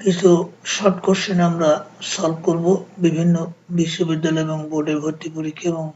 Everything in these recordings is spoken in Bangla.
কিছু শর্ট কোশ্চেন আমরা সলভ করব। বিভিন্ন বিশ্ববিদ্যালয় এবং বোর্ডের ভর্তি পরীক্ষা এবং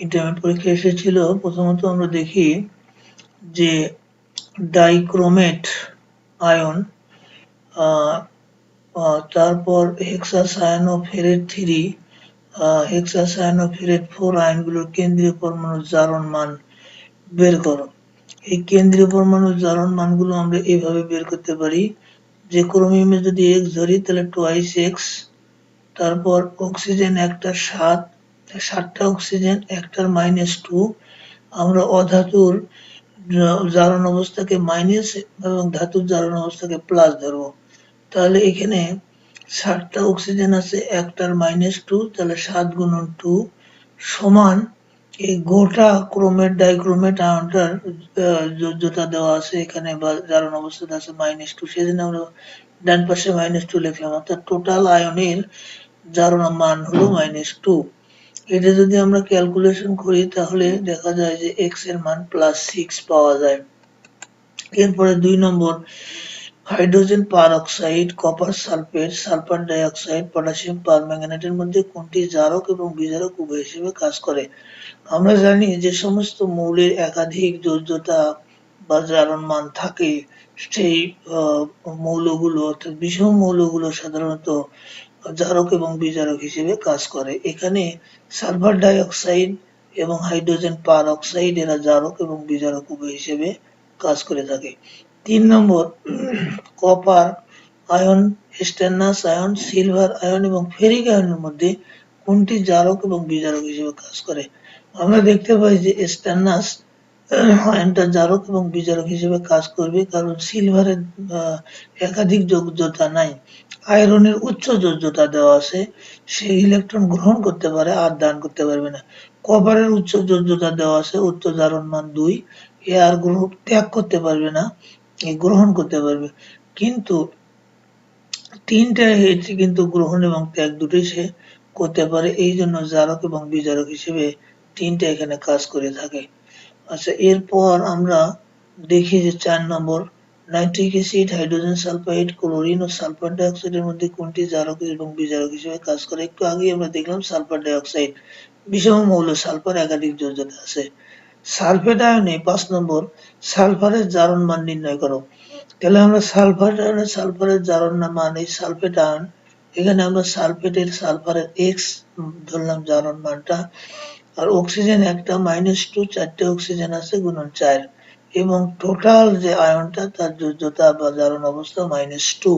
ইন্টারমিডিয়েট পরীক্ষা এসেছিল। প্রথমত আমরা দেখি যে ডাইক্রোমেট আয়ন তারপর হেক্সাসায়ানোফেরেট থ্রি হেক্সাসায়ানোফেরেট ফোর আয়নগুলোর কেন্দ্রীয় পরমাণু জারণ মান বের করো। এই কেন্দ্রীয় পরমাণু জারণ মানগুলো আমরা এভাবে বের করতে পারি। যে ক্রোমিয়ামে যদি এক্স ধরি, তাহলে টোয়াইস এক্স তারপর অক্সিজেন একটা সাত সাতটা অক্সিজেন একটার মাইনাস টু আমরা অধাতুর জারণ অবস্থাকে মাইনাস এবং ধাতুর জারণ অবস্থাকে প্লাস ধরবো। তাহলে এখানে সাতটা অক্সিজেন আছে, একটার মাইনাস টু তাহলে সাত গুণন টু সমান এই গোটা ক্রোমেট ডাইক্রোমেট আয়নটার যোজ্যতা দেওয়া আছে এখানে বা জারণ অবস্থাতে আছে মাইনাস টু সেজন্য আমরা ডান পাশে মাইনাস টু লিখলাম। অর্থাৎ টোটাল আয়নের জারণ মান হলো মাইনাস টু এটা যদি আমরা ক্যালকুলেশন করি, তাহলে দেখা যায় যে এক্সের মান প্লাস সিক্স পাওয়া যায়। এরপরে দুই নম্বর hydrogen peroxide, copper sulphate, sulphur dioxide, potassium, পারম্যাঙ্গানেটের মধ্যে কোনটি জারক এবং বিজারক উভয় হিসেবে কাজ করে? আমরা জানি যে সমস্ত মৌলের একাধিক যোজ্যতা বা জারণ মান থাকে, সেই মৌলগুলো অর্থাৎ বিষম মৌলগুলো সাধারণত জারক এবং বিজারক হিসেবে কাজ করে। এখানে সালফার ডাইঅক্সাইড এবং হাইড্রোজেন পারঅক্সাইড এরা জারক এবং বিজারক উভয় হিসেবে কাজ করে থাকে। তিন নম্বর copper ion stannous ion silver ion এবং ফেরিক আয়নের মধ্যে কোনটি জারক এবং বিজারক হিসেবে কাজ করে? আমরা দেখতে পাই যে স্টেনাস আয়নটা জারক এবং বিজারক হিসেবে কাজ করবে, কারণ সিলভারের একাধিক যোগ্যতা নাই। আয়রনের উচ্চ যোগ্যতা দেওয়া আছে, সে ইলেকট্রন গ্রহণ করতে পারে, আর দান করতে পারবে না। কপারের উচ্চ যোগ্যতা দেওয়া আছে, উচ্চ জারণ মান দুই, এ আর গ্রহণ ত্যাগ করতে পারবে না। গ্রহণ করতে পারবে। কিন্তু তিনটা এটি কিন্তু গ্রহণ এবং ত্যাগ দুটোই সে করতে পারে। এই জন্য জারক এবং বিজারক হিসেবে তিনটা এখানে কাজ করে থাকে। আচ্ছা এরপর আমরা দেখি যে চার নম্বর, nitric acid, hydrogen sulphide, chlorine ও সালফার ডাইঅক্সাইডের মধ্যে কোনটি জারক এবং বিজারক হিসেবে কাজ করে? একটু আগে আমরা দেখলাম সালফার ডাইঅক্সাইড বিষম মৌল সালফার একাধিক যোজ্যতা আছে। সালফেট আয়নে পাঁচ নম্বর, সালফারের জারণ মান নির্ণয় করো। তাহলে আমরা সালফার আয়নে সালফারের জারণ মান এই সালফেট আয়ন। এখানে আমরা সালফেটের সালফারের এক্স ধরলাম জারণ মানটা। আর অক্সিজেন একটা মাইনাস টু চারটে অক্সিজেন আছে, গুণন চার। এবং টোটাল যে আয়নটা, তার যোজ্যতা বা জারণ অবস্থা মাইনাস টু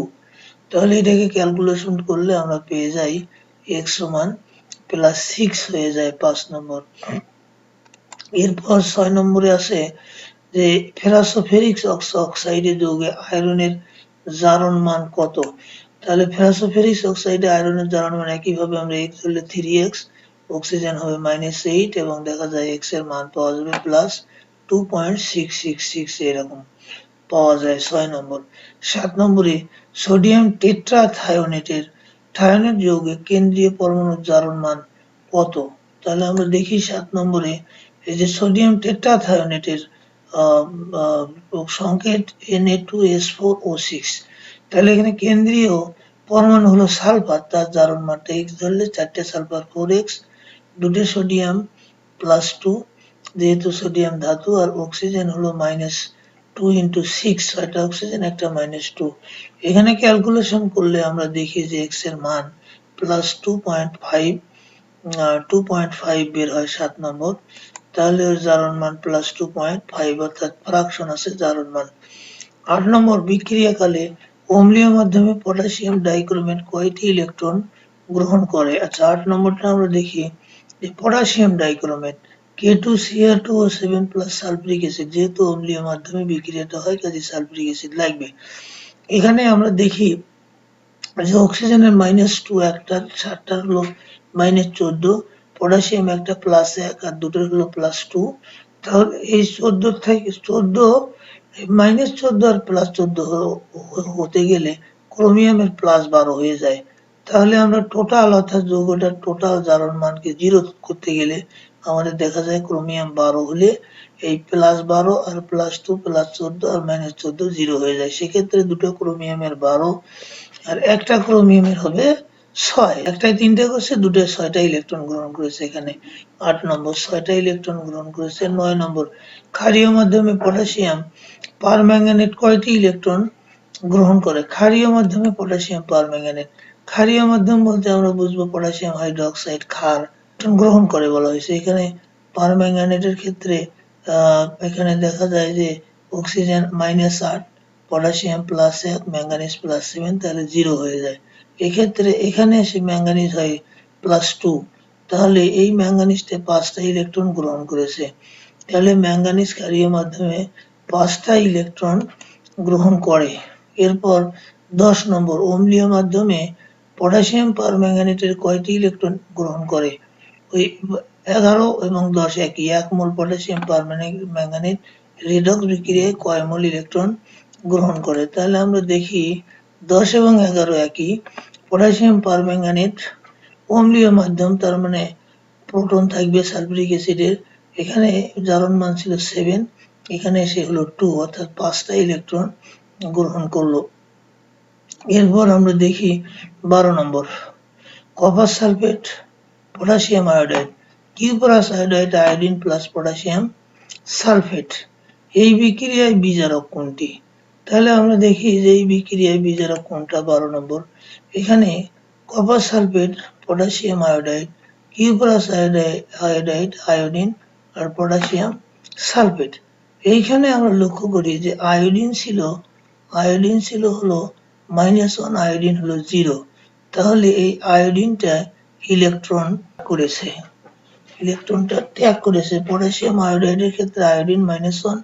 তাহলে এটাকে ক্যালকুলেশন করলে আমরা পেয়ে যাই এক্স সমান প্লাস সিক্স হয়ে যায় পাঁচ নম্বর। এরপর ছয় নম্বরে আছে যে ফেরাসোফেরিক অক্সাইডে যৌগে আয়রনের জারণ মান কত? তাহলে ফেরাসোফেরিক অক্সাইডে আয়রনের জারণ মান একইভাবে আমরা এক্স হলে থ্রি এক্স, অক্সিজেন হবে মাইনাস এইট এবং দেখা যায় এক্সের মান পাওয়া যাবে plus two point six six six এরকম পাওয়া যায় ছয় নম্বর। সাত নম্বরে সোডিয়াম টেট্রা থায়োনেটের থায়োনেট যৌগে কেন্দ্রীয় পরমাণুর জারণ মান কত? তাহলে আমরা দেখি সাত নম্বরে এই যে সোডিয়াম টেট্রাথায়োনেটের সংকেত Na2S4O6 তাহলে এখানে কেন্দ্রীয় পরমাণু হলো সালফার, তার জারণ মাত্রা এক্স ধরলে চারটে সালফার ফোর এক্স দুটো সোডিয়াম প্লাস টু যেহেতু সোডিয়াম ধাতু আর অক্সিজেন হলো মাইনাস টু ইন্টু সিক্স ছয়টা অক্সিজেন একটা মাইনাস টু এখানে ক্যালকুলেশন করলে আমরা দেখি যে এক্সের মান plus two point five two point five বের হয় সাত নম্বর। তাহলে ওর জারণ মান প্লাস টু পয়েন্ট ফাইভ অর্থাৎ ফ্রাকশন আছে জারণ মান আট নম্বর, বিক্রিয়াকালে অম্লীয় মাধ্যমে পটাশিয়াম ডাইক্রোমেট কয়টি ইলেকট্রন গ্রহণ করে? আচ্ছা আট নম্বরটা আমরা দেখি। যে potassium dichromate K two Cr two O seven plus sulphuric acid যেহেতু অম্লীয় মাধ্যমে বিক্রিয়াটা হয়, কাজে সালফ্রিক অ্যাসিড লাগবে। এখানে আমরা দেখি যে অক্সিজেনের মাইনাস টু একটা সাতটার হলো মাইনাস চোদ্দ। পটাশিয়াম একটা প্লাস এক আর দুটো হলো প্লাস টু তাহলে এই চোদ্দ থেকে, চোদ্দ মাইনাস চোদ্দ আর প্লাস চোদ্দ হতে গেলে ক্রোমিয়ামের প্লাস বারো হয়ে যায়। তাহলে আমরা টোটাল অর্থাৎ যৌগটার টোটাল জারণ মানকে জিরো করতে গেলে আমাদের দেখা যায় ক্রোমিয়াম বারো হলে এই প্লাস বারো আর প্লাস টু প্লাস চোদ্দ আর মাইনাস চোদ্দ জিরো হয়ে যায়। সেক্ষেত্রে দুটো ক্রোমিয়ামের বারো আর একটা ক্রোমিয়ামের হবে ছয়, একটায় তিনটে করছে, দুটোয় ছয়টা ইলেকট্রন গ্রহণ করেছে এখানে। আট নম্বর ছয়টা ইলেকট্রন গ্রহণ করেছে, নয় নম্বর। ক্ষারীয় মাধ্যমে পটাশিয়াম পারম্যাঙ্গানেট কয়টি ইলেকট্রন গ্রহণ করে? ক্ষারীয় মাধ্যমে পটাশিয়াম পারম্যাঙ্গানেট ক্ষারীয় মাধ্যম বলতে আমরা বুঝব পটাশিয়াম হাইড্রোক্সাইড ক্ষার গ্রহণ করে বলা হয়েছে। এখানে পারম্যাঙ্গানেটের ক্ষেত্রে এখানে দেখা যায় যে অক্সিজেন মাইনাস আট, পটাশিয়াম প্লাস এক ম্যাঙ্গানিজ প্লাস সেভেন তাহলে জিরো হয়ে যায়। এক্ষেত্রে এখানে এসে ম্যাঙ্গানিজ হয় প্লাস টু তাহলে এই ম্যাঙ্গানিজটা পাঁচটা ইলেকট্রন গ্রহণ করেছে। তাহলে ম্যাঙ্গানিজ ক্ষারীয় মাধ্যমে পাঁচটা ইলেকট্রন গ্রহণ করে। এরপর দশ নম্বর অম্লীয় মাধ্যমে পটাশিয়াম পার পারম্যাঙ্গানেটের কয়টি ইলেকট্রন গ্রহণ করে? ওই এগারো এবং দশ একই। এক মোল পটাশিয়াম পারম্যাঙ্গানেট রিডক্স বিক্রিয়ায় কয় মোল ইলেকট্রন গ্রহণ করে? তাহলে আমরা দেখি দশ এবং এগারো একই পটাশিয়াম পারম্যাঙ্গানেট অম্লীয় মাধ্যম তার মানে প্রোটন থাকবে সালফিউরিক অ্যাসিডের এখানে জারণ মান ছিল সেভেন এখানে এসে হলো টু অর্থাৎ পাঁচটা ইলেকট্রন গ্রহণ করল এরপর আমরা দেখি বারো নম্বর copper sulphate potassium iodide cuprous iodide iodine plus potassium sulphate এই বিক্রিয়ায় বিজারক কোনটি তাহলে আমরা দেখি যে এই বিক্রিয়ায় বিজারক কোনটা বারো নম্বর। এখানে copper sulphate potassium iodide cuprous iodide iodine আর পটাশিয়াম সালফেট এইখানে আমরা লক্ষ্য করি যে আয়োডিন ছিল আয়োডিন ছিল হলো মাইনাস ওয়ান আয়োডিন হলো জিরো তাহলে এই আয়োডিনটা ইলেকট্রন করেছে। ইলেকট্রনটা ত্যাগ করেছে। পটাশিয়াম আয়োডাইডের ক্ষেত্রে iodine minus one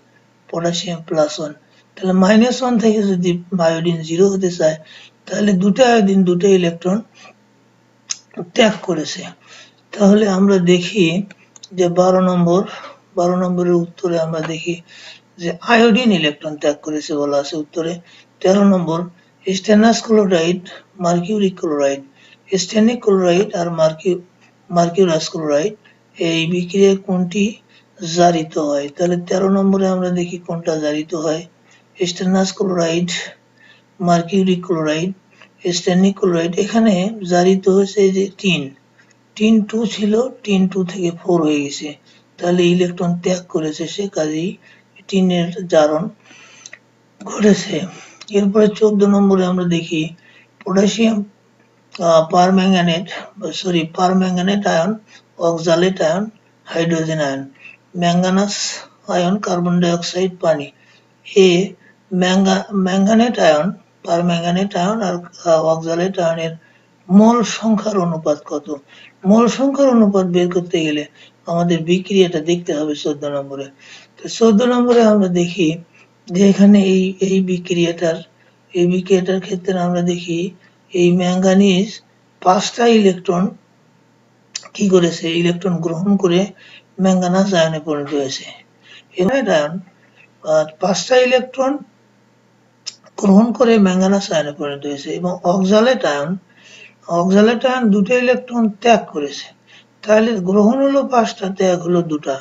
potassium plus one তাহলে মাইনাস ওয়ান থেকে যদি আয়োডিন জিরো হতে চায়, তাহলে দুটো আয়োডিন দুটো ইলেকট্রন ত্যাগ করেছে। তাহলে আমরা দেখি যে বারো নম্বর, বারো নম্বরের উত্তরে আমরা দেখি যে আয়োডিন ইলেকট্রন ত্যাগ করেছে বলা আছে উত্তরে। তেরো নম্বর stannous chloride mercuric chloride stannic chloride আর মার্কিউ মার্কিউরাস ক্লোরাইড এই বিক্রিয়ায় কোনটি জারিত হয়? তাহলে তেরো নম্বরে আমরা দেখি কোনটা জারিত হয়? Stannous chloride mercuric chloride stannic chloride এখানে জারিত হয়েছে যে টিন। টিন টু ছিল, টিন টু থেকে ফোর হয়ে গেছে। তাহলে ইলেকট্রন ত্যাগ করেছে সে কাজেই টিনের জারণ ঘটেছে। এরপরে চোদ্দ নম্বরে আমরা দেখি potassium permanganate, sorry, permanganate ion, oxalate ion, hydrogen ion, manganous ion, carbon dioxide পানি। এ ম্যাঙ্গানেট আয়ন পারম্যাঙ্গানেট আয়ন আর অক্সালেট আয়নের মোল সংখ্যার অনুপাত কত? মোল সংখ্যার অনুপাত বের করতে গেলে আমাদের বিক্রিয়াটা দেখতে হবে চোদ্দ নম্বরে। তো চোদ্দ নম্বরে আমরা দেখি যে এখানে এই এই বিক্রিয়াটার এই বিক্রিয়াটার ক্ষেত্রে আমরা দেখি এই ম্যাঙ্গানিজ পাঁচটা ইলেকট্রন কি করেছে? ইলেকট্রন গ্রহণ করে ম্যাঙ্গানাস আয়নে পরিণত হয়েছে। আয়ন পাঁচটা ইলেকট্রন গ্রহণ করে ম্যাঙ্গানাস আয়নে পরিণত হয়েছে এবং অক্সালেট আয়ন অক্সালেট আয়ন দুটো ইলেকট্রন ত্যাগ করেছে। তাহলে গ্রহণ হলো পাঁচটা, ত্যাগ হলো দুটা।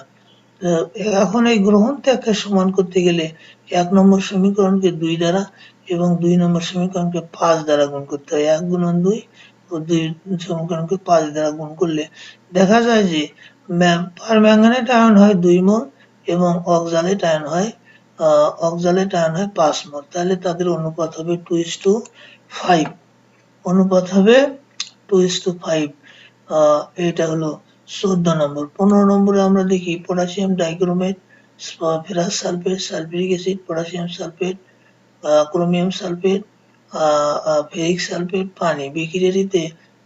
এখন এই গ্রহণ ত্যাগকে সমান করতে গেলে এক নম্বর সমীকরণকে দুই দ্বারা এবং দুই নম্বর সমীকরণকে পাঁচ দ্বারা গুণ করতে হয়। এক গুণন দুই ও দুই সমীকরণকে পাঁচ দ্বারা গুণ করলে দেখা যায় যে পারম্যাঙ্গানেট আয়ন হয় দুই মোল এবং অক্সালেট আয়ন হয় আহ, অক্সালেট আয়ন হয় পাঁচ মোল তাহলে তাদের অনুপাত হবে টু ইস টু ফাইভ অনুপাত হবে টু ইস টু ফাইভ এটা হলো চোদ্দ নম্বর। পনেরো নম্বরে আমরা দেখি potassium dichromate ferrous sulphate sulphuric acid potassium sulphate chromium sulphate ferric sulphate পানি। বিক্রিয়াটিতে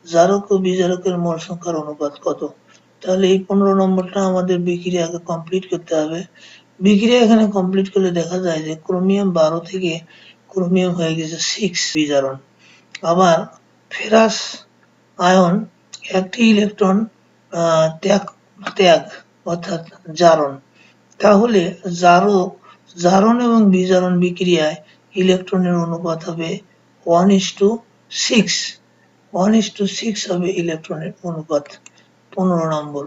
জারক ও বিজারকের মোল সংখ্যার অনুপাত কত? তাহলে এই পনেরো নম্বরটা আমাদের বিক্রিয়া আগে কমপ্লিট করতে হবে। বিক্রিয়া এখানে কমপ্লিট করলে দেখা যায় যে ক্রোমিয়াম বারো থেকে ক্রোমিয়াম হয়ে গেছে সিক্স বিজারণ। আবার ফেরাস আয়ন একটি ইলেকট্রন ত্যাগ ত্যাগ অর্থাৎ জারণ। তাহলে জারক জারণ এবং বিজারণ বিক্রিয়ায় ইলেকট্রনের অনুপাত হবে one is two six one is two six হবে ইলেকট্রনের অনুপাত। পনেরো নম্বর।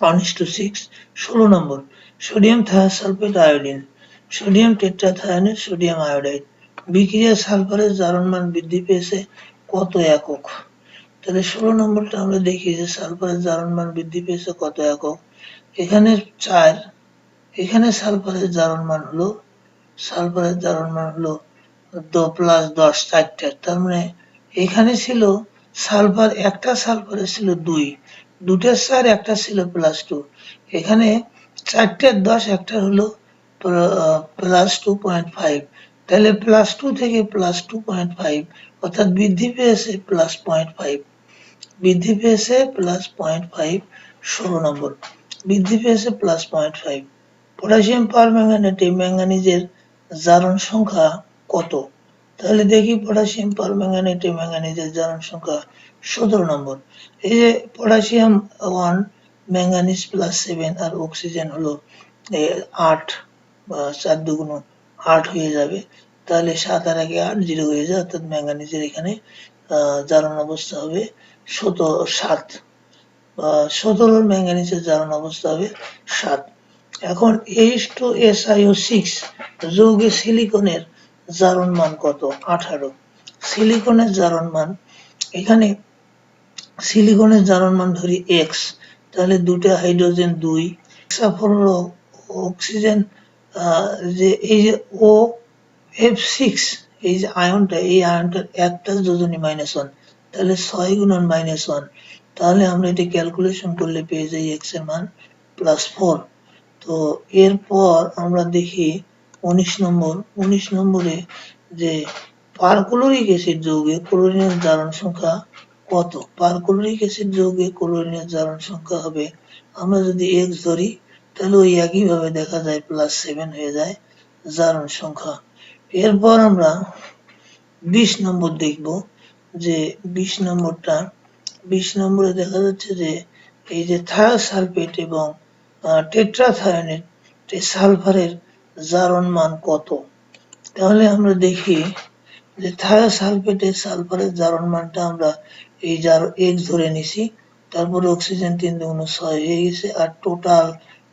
ওয়ান টু সিক্স, ষোলো নম্বর। Sodium thiosulphate iodine. Sodium tetrathionate sodium iodide. বিক্রিয়ায় সালফারের জারণ মান বৃদ্ধি পেয়েছে কত একক? তাহলে ষোলো নম্বরটা আমরা দেখি যে সালফারের জারণ মান বৃদ্ধি পেয়েছে কত একক? এখানে চার, এখানে সালফারের জারণ মান হলো, সালফারের জারণ মান হলো দ প্লাস দশ, চারটে। তার মানে এখানে ছিল সালফার, একটা সালফারে ছিল দুই। দুটার চার একটা ছিল প্লাস টু এখানে চারটের দশ, একটা হলো প্লাস টু পয়েন্ট ফাইভ তাহলে প্লাস টু থেকে প্লাস টু পয়েন্ট ফাইভ অর্থাৎ বৃদ্ধি পেয়েছে প্লাস পয়েন্ট ফাইভ বৃদ্ধি পেয়েছে প্লাস পয়েন্ট ফাইভ ষোলো নম্বর বৃদ্ধি পেয়েছে প্লাস পয়েন্ট ফাইভ পটাশিয়াম পার ম্যাঙ্গানেটে ম্যাঙ্গানিজের জারণ সংখ্যা কত? তাহলে দেখি পটাশিয়াম পার ম্যাঙ্গানেটে ম্যাঙ্গানিজের জারণ সংখ্যা সতেরো নম্বর। এই যে potassium one manganese plus seven আর অক্সিজেন হলো আট, বা চার দুগুণ আট হয়ে যাবে। তাহলে সাত আর আগে আট জিরো হয়ে যায়, অর্থাৎ ম্যাঙ্গানিজের এখানে জারণ অবস্থা হবে সাত। বা সতেরোর ম্যাঙ্গানিজের জারণ অবস্থা হবে সাত। এখন H two S I O six যৌগে সিলিকনের জারণ মান কত? আঠারো। সিলিকনের জারণ মান এখানে সিলিকনের জারণ মান ধরি এক্স তাহলে দুটো হাইড্রোজেন দুই সাফর হলো অক্সিজেন যে এই যে ও এফ সিক্স এই যে আয়নটা, এই আয়নটার একটা যোজনী মাইনাস ওয়ান তাহলে ছয় গুণন মাইনাস ওয়ান তাহলে আমরা এটা ক্যালকুলেশন করলে পেয়ে যাই এক্সের মান প্লাস ফোর তো এরপর আমরা দেখি উনিশ নম্বর, উনিশ নম্বরে যে পারক্লোরিক অ্যাসিড যৌগে ক্লোরিনের জারণ সংখ্যা কত পারক্লোরিক অ্যাসিড যৌগে ক্লোরিনের জারণ সংখ্যা হবে। আমরা যদি এক্স ধরি, তাহলে ওই একইভাবে দেখা যায় প্লাস সেভেন হয়ে যায় জারণ সংখ্যা। এরপর আমরা বিশ নম্বর দেখব যে বিশ নম্বরটা, বিশ নম্বরে দেখা যাচ্ছে যে এই যে থায়োসালফেট এবং টেট্রাথায়োনেট সালফারের জারণ মান কত? তাহলে আমরা দেখি যে থায়োসালফেটের সালফারের জারণ মানটা আমরা এই যার এক্স ধরে নিছি, তারপরে অক্সিজেন তিন দুগুণ ছয় হয়ে গেছে, আর টোটাল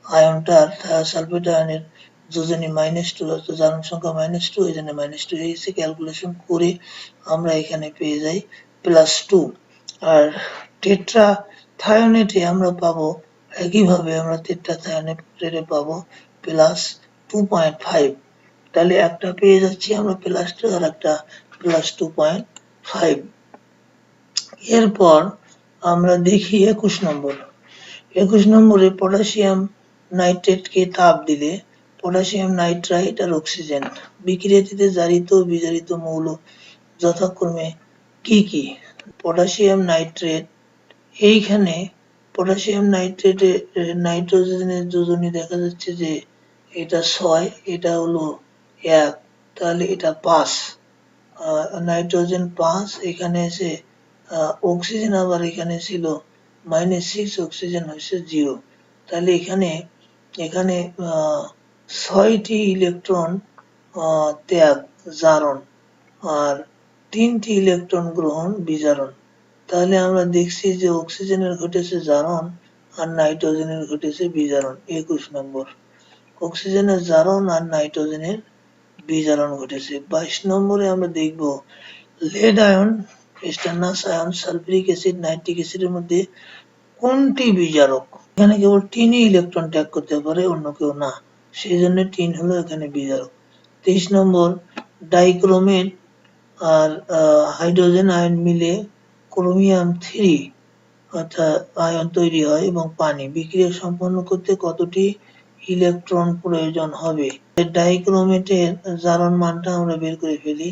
আয়নটার সালফেট আয়নের যোজনী মাইনাস টু অর্থাৎ জারণ সংখ্যা মাইনাস টু এই জন্য মাইনাস টু হয়ে গেছে। ক্যালকুলেশন করে আমরা এখানে পেয়ে যাই প্লাস টু আর টেট্রা থায়োনেটে আমরা পাবো, একইভাবে আমরা টেট্রা থায়োনেটে পাবো প্লাস টু পয়েন্ট ফাইভ তাহলে একটা পেয়ে যাচ্ছি আমরা প্লাস টু আর একটা প্লাস টু পয়েন্ট ফাইভ এরপর আমরা দেখি একুশ নম্বর। একুশ নম্বরে পটাশিয়াম নাইট্রেটকে তাপ দিলে পটাশিয়াম নাইট্রাইট আর অক্সিজেন বিক্রিয়াটিতে জারিত বিজারিত মৌল যথাক্রমে কি কি? পটাশিয়াম নাইট্রেট, এইখানে পটাশিয়াম নাইট্রেটে, নাইট্রোজেনের যোজনী দেখা যাচ্ছে যে এটা ছয়, এটা হলো এক, তাহলে এটা পাঁচ। নাইট্রোজেন পাঁচ, এখানে এসে অক্সিজেন আবার এখানে ছিল মাইনাস সিক্স অক্সিজেন হয়েছে জিরো তাহলে এখানে এখানে ছয়টি ইলেকট্রন ত্যাগ, জারণ, আর তিনটি ইলেকট্রন গ্রহণ, বিজারণ। তাহলে আমরা দেখছি যে অক্সিজেনের ঘটেছে জারণ আর নাইট্রোজেনের ঘটেছে বিজারণ, একুশ নম্বর। অক্সিজেনের জারণ আর নাইট্রোজেনের বিজারণ ঘটেছে। বাইশ নম্বরে আমরা দেখব lead ion stannous ion sulphuric acid nitric অ্যাসিডের মধ্যে কোনটি বিজারক? এখানে কেবল টিনই ইলেকট্রন ত্যাগ করতে পারে, অন্য কেউ না। সেই জন্য টিন হলো এখানে বিজারক। তেইশ নম্বর ডাইক্রোমেট আর হাইড্রোজেন আয়ন মিলে ক্রোমিয়াম থ্রি অর্থাৎ আয়ন তৈরি হয় এবং পানি। বিক্রিয়া সম্পন্ন করতে কতটি ইলেকট্রন প্রয়োজন হবে? ডাইক্রোমেটের জারণ মানটা আমরা বের করে ফেলি।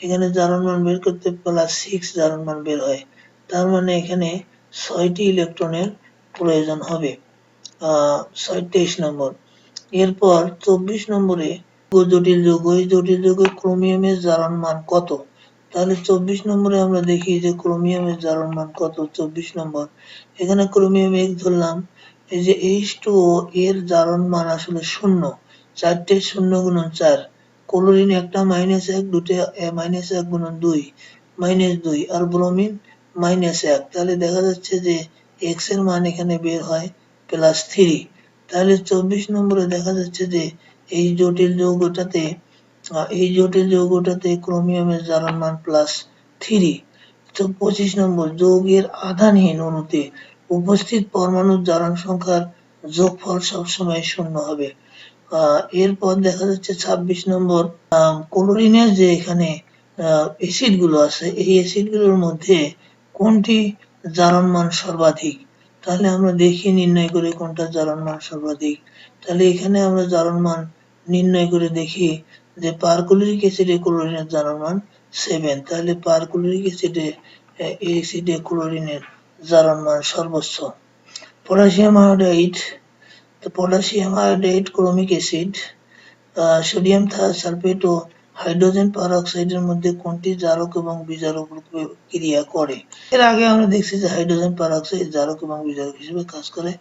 এখানে জারণ মান বের করতে প্লাস সিক্স জারণ মান বের হয়। তার মানে এখানে ছয়টি ইলেকট্রনের প্রয়োজন হবে। ছয় তেইশ নম্বর। এরপর চব্বিশ নম্বরে জটিল যৌগ, এই জটিল যৌগে ক্রোমিয়ামের জারণ মান কত? তাহলে চব্বিশ নম্বরে আমরা দেখি যে ক্রোমিয়ামের জারণ মান কত? চব্বিশ নম্বর। এখানে ক্রোমিয়াম এক ধরলাম, এই যে এইচ টু এর জারণ মান আসলে শূন্য, চারটে শূন্য গুণন চার। ক্লোরিন একটা মাইনাস এক দুটো মাইনাস এক গুণন দুই মাইনাস দুই, আর ব্রোমিন মাইনাস এক। তাহলে দেখা যাচ্ছে যে এক্সের মান এখানে বের হয় প্লাস থ্রি তাহলে চব্বিশ নম্বরে দেখা যাচ্ছে যে এই জটিল যৌগটাতে এই জটিল যৌগটাতে ক্রোমিয়ামের জারণ মান প্লাস থ্রি তো পঁচিশ নম্বর, যৌগের আধানহীন অণুতে উপস্থিত পরমাণুর জারণ সংখ্যার যোগফল সবসময় শূন্য হবে। এরপর দেখা যাচ্ছে ছাব্বিশ নম্বর আহ, ক্লোরিনের যে এখানে অ্যাসিডগুলো আছে এই অ্যাসিডগুলোর মধ্যে কোনটি জারণ মান সর্বাধিক? তাহলে আমরা দেখি নির্ণয় করে কোনটা জারণ মান সর্বাধিক। তাহলে এখানে আমরা জারণ মান নির্ণয় করে দেখি যে পারকুলোরিক অ্যাসিডে ক্লোরিনের জারণ মান সেভেন তাহলে পারকুলোরিক অ্যাসিডে অ্যাসিডে ক্লোরিনের জারণ মান সর্বোচ্চ। Potassium iodide potassium iodide chromic acid sodium sulphate ও হাইড্রোজেন পারঅক্সাইডের মধ্যে কোনটি জারক এবং বিজারক ক্রিয়া করে? এর আগে আমরা দেখছি যে হাইড্রোজেন পারঅক্সাইড জারক এবং বিজারক হিসেবে কাজ করে।